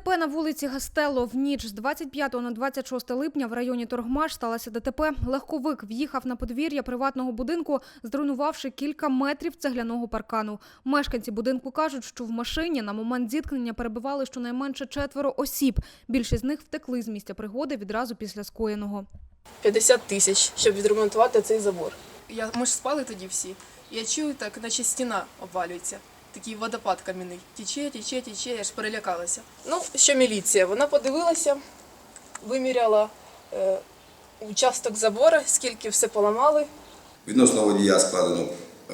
ДТП на вулиці Гастелло в ніч з 25 на 26 липня в районі Торгмаш сталося ДТП. Легковик в'їхав на подвір'я приватного будинку, зруйнувавши кілька метрів цегляного паркану. Мешканці будинку кажуть, що в машині на момент зіткнення перебували щонайменше четверо осіб. Більшість з них втекли з місця пригоди відразу після скоєного. 50 тисяч, щоб відремонтувати цей забор. Я, ми ж спали тоді всі. Я чую, так, наче стіна обвалюється. Такий водопад кам'яний. Тіче, тіче, тіче, я ж перелякалася. Ну, що міліція? Вона подивилася, виміряла е, участок забора, скільки все поламали. Відносно водія складено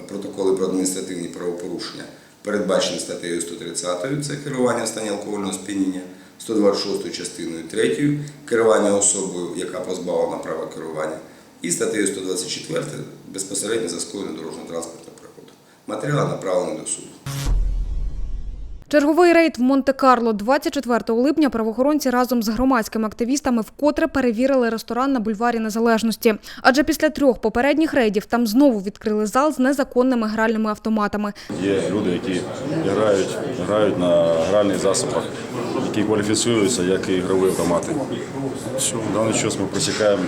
протоколи про адміністративні правопорушення, передбачені статтею 130 це керування в стані алкогольного сп'яніння, 126 частиною 3 керування особою, яка позбавлена права керування, і статтею 124 безпосередньо за скоєну дорожньо-транспортну пригоду. Матеріали направлені до суду. Черговий рейд в Монте-Карло 24 липня правоохоронці разом з громадськими активістами вкотре перевірили ресторан на бульварі Незалежності. Адже після трьох попередніх рейдів там знову відкрили зал з незаконними гральними автоматами. Є люди, які грають, грають на гральних засобах, які кваліфіцюються як і ігрові автомати. В даний час ми просікаємо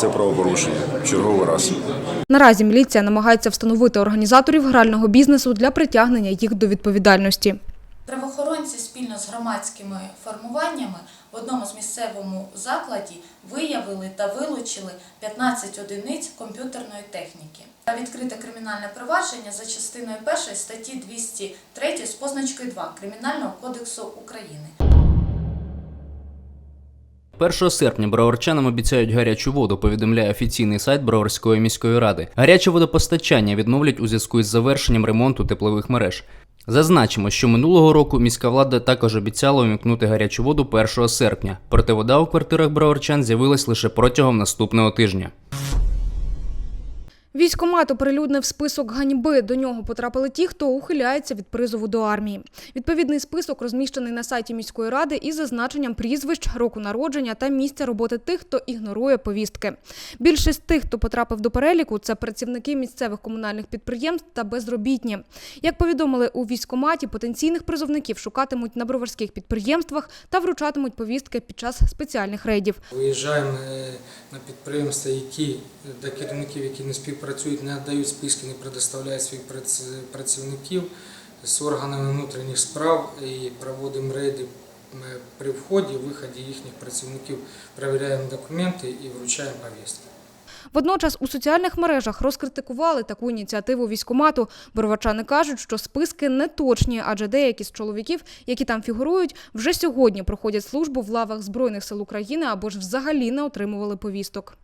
це правопорушення в черговий раз. Наразі міліція намагається встановити організаторів грального бізнесу для притягнення їх до відповідальності. Правоохоронці спільно з громадськими формуваннями в одному з місцевому закладі виявили та вилучили 15 одиниць комп'ютерної техніки. Відкрите кримінальне провадження за частиною 1 статті 203 з позначкою 2 Кримінального кодексу України. 1 серпня броварчанам обіцяють гарячу воду, повідомляє офіційний сайт Броварської міської ради. Гаряче водопостачання відновлять у зв'язку із завершенням ремонту теплових мереж. Зазначимо, що минулого року міська влада також обіцяла увімкнути гарячу воду 1 серпня, проте вода у квартирах броварчан з'явилась лише протягом наступного тижня. Військомат оприлюднив список ганьби. До нього потрапили ті, хто ухиляється від призову до армії. Відповідний список розміщений на сайті міської ради із зазначенням прізвищ, року народження та місця роботи тих, хто ігнорує повістки. Більшість тих, хто потрапив до переліку, це працівники місцевих комунальних підприємств та безробітні. Як повідомили у військоматі, потенційних призовників шукатимуть на броварських підприємствах та вручатимуть повістки під час спеціальних рейдів. Виїжджаємо е, на підприємства, які до керівників, які не співпрацюють, не надають списки, не предоставляють своїх прац- працівників з органами внутрішніх справ і проводимо рейди е, при вході, виході їхніх працівників, перевіряємо документи і вручаємо повістки. Водночас у соціальних мережах розкритикували таку ініціативу військомату. Боровачани кажуть, що списки не точні, адже деякі з чоловіків, які там фігурують, вже сьогодні проходять службу в лавах Збройних сил України або ж взагалі не отримували повісток.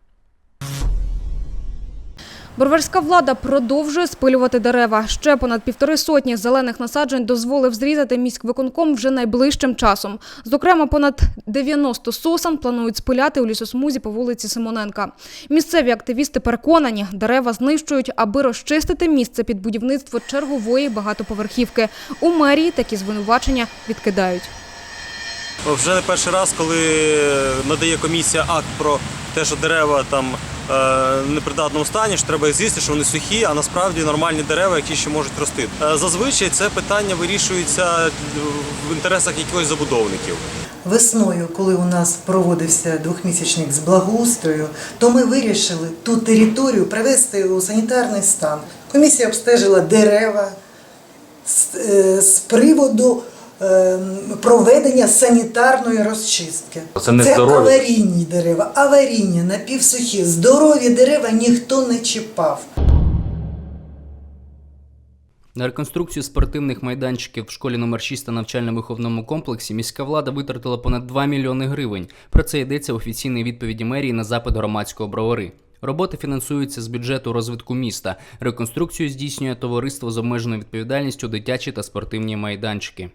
Борварська влада продовжує спилювати дерева. Ще понад півтори сотні зелених насаджень дозволив зрізати міськвиконком вже найближчим часом. Зокрема, понад 90 сосен планують спиляти у лісосмузі по вулиці Симоненка. Місцеві активісти переконані, дерева знищують, аби розчистити місце під будівництво чергової багатоповерхівки. У мерії такі звинувачення відкидають. Вже не перший раз, коли надає комісія акт про те, що дерева там непридатному стані, що треба їх з'їсти, що вони сухі, а насправді нормальні дерева, які ще можуть рости. Е, Зазвичай це питання вирішується в інтересах якихось забудовників. Весною, коли у нас проводився двохмісячник з благоустрою, то ми вирішили ту територію привести у санітарний стан. Комісія обстежила дерева з, е, з приводу е, проведення санітарної розчистки. Це не здорові? аварійні дерева, аварійні, напівсухі. Здорові дерева ніхто не чіпав. На реконструкцію спортивних майданчиків в школі номер 6 та навчально-виховному комплексі міська влада витратила понад 2 мільйони гривень. Про це йдеться в офіційній відповіді мерії на запит громадського бровари. Роботи фінансуються з бюджету розвитку міста. Реконструкцію здійснює товариство з обмеженою відповідальністю дитячі та спортивні майданчики.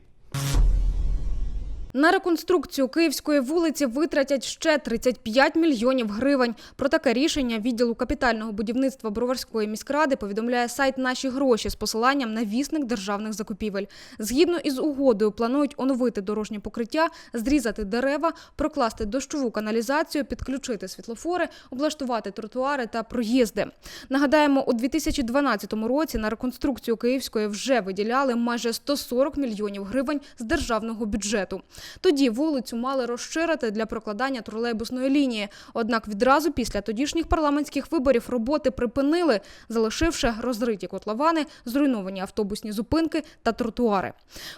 На реконструкцію Київської вулиці витратять ще 35 мільйонів гривень. Про таке рішення відділу капітального будівництва Броварської міськради повідомляє сайт Наші гроші з посиланням на вісник державних закупівель. Згідно із угодою, планують оновити дорожнє покриття, зрізати дерева, прокласти дощову каналізацію, підключити світлофори, облаштувати тротуари та проїзди. Нагадаємо, у 2012 році на реконструкцію Київської вже виділяли майже 140 мільйонів гривень з державного бюджету. Тоді вулицю мали розширити для прокладання тролейбусної лінії. Однак відразу після тодішніх парламентських виборів роботи припинили, залишивши розриті котловани, зруйновані автобусні зупинки та тротуари.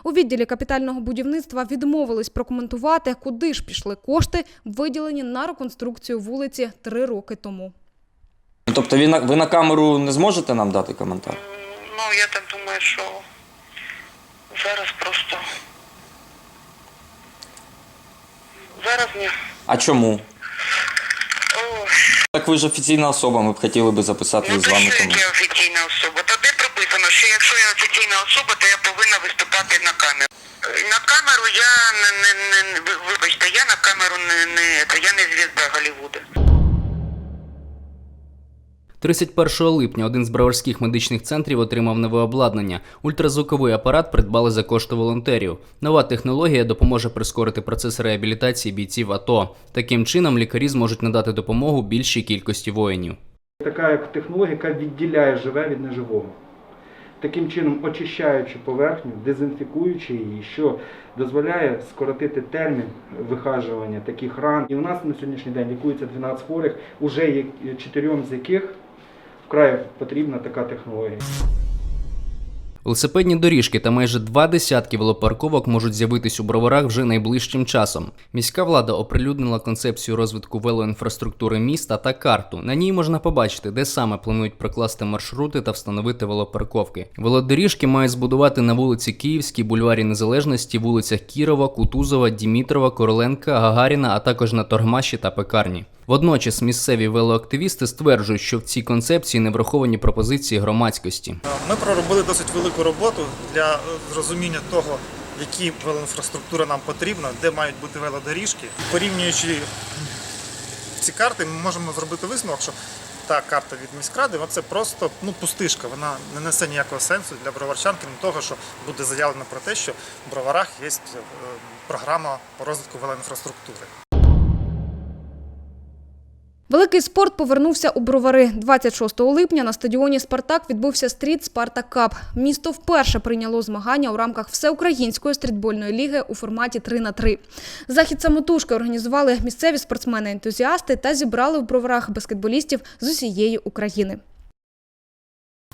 У відділі капітального будівництва відмовились прокоментувати, куди ж пішли кошти, виділені на реконструкцію вулиці три роки тому. Тобто ви на, ви на камеру не зможете нам дати коментар? Ну, я так думаю, що зараз просто. Зараз ні. А чому? О, Так ви ж офіційна особа, ми б хотіли би записати ну з вами що я офіційна особа? Та де прописано, що якщо я офіційна особа, то я повинна виступати на камеру. На камеру я не, не, не вибачте, я на камеру не, не я не звізда Голлівуду. 31 липня один з броварських медичних центрів отримав нове обладнання. Ультразвуковий апарат придбали за кошти волонтерів. Нова технологія допоможе прискорити процес реабілітації бійців АТО. Таким чином лікарі зможуть надати допомогу більшій кількості воїнів. Така як технологія, яка відділяє живе від неживого. Таким чином очищаючи поверхню, дезінфікуючи її, що дозволяє скоротити термін вихажування таких ран. І у нас на сьогоднішній день лікується 12 хворих, уже чотирьом з яких вкрай потрібна така технологія. Велосипедні доріжки та майже два десятки велопарковок можуть з'явитись у броварах вже найближчим часом. Міська влада оприлюднила концепцію розвитку велоінфраструктури міста та карту. На ній можна побачити, де саме планують прокласти маршрути та встановити велопарковки. Велодоріжки мають збудувати на вулиці Київській, бульварі Незалежності, вулицях Кірова, Кутузова, Дімітрова, Короленка, Гагаріна, а також на Торгмаші та Пекарні. Водночас місцеві велоактивісти стверджують, що в цій концепції не враховані пропозиції громадськості. Ми проробили досить велику роботу для зрозуміння того, які велоінфраструктура нам потрібна, де мають бути велодоріжки. Порівнюючи ці карти, ми можемо зробити висновок, що та карта від міськради це просто ну, пустишка. Вона не несе ніякого сенсу для броварчан, крім того, що буде заявлено про те, що в броварах є е, програма по розвитку велоінфраструктури. Великий спорт повернувся у Бровари. 26 липня на стадіоні «Спартак» відбувся стріт «Спартак Кап». Місто вперше прийняло змагання у рамках Всеукраїнської стрітбольної ліги у форматі 3 на 3 Захід самотужки організували місцеві спортсмени-ентузіасти та зібрали в Броварах баскетболістів з усієї України.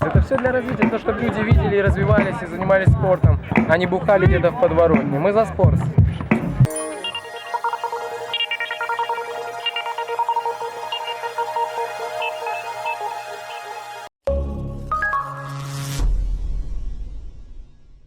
Это все для развития, то, чтобы люди видели и развивались и занимались спортом, а не бухали где-то в подворотне. Мы за спорт.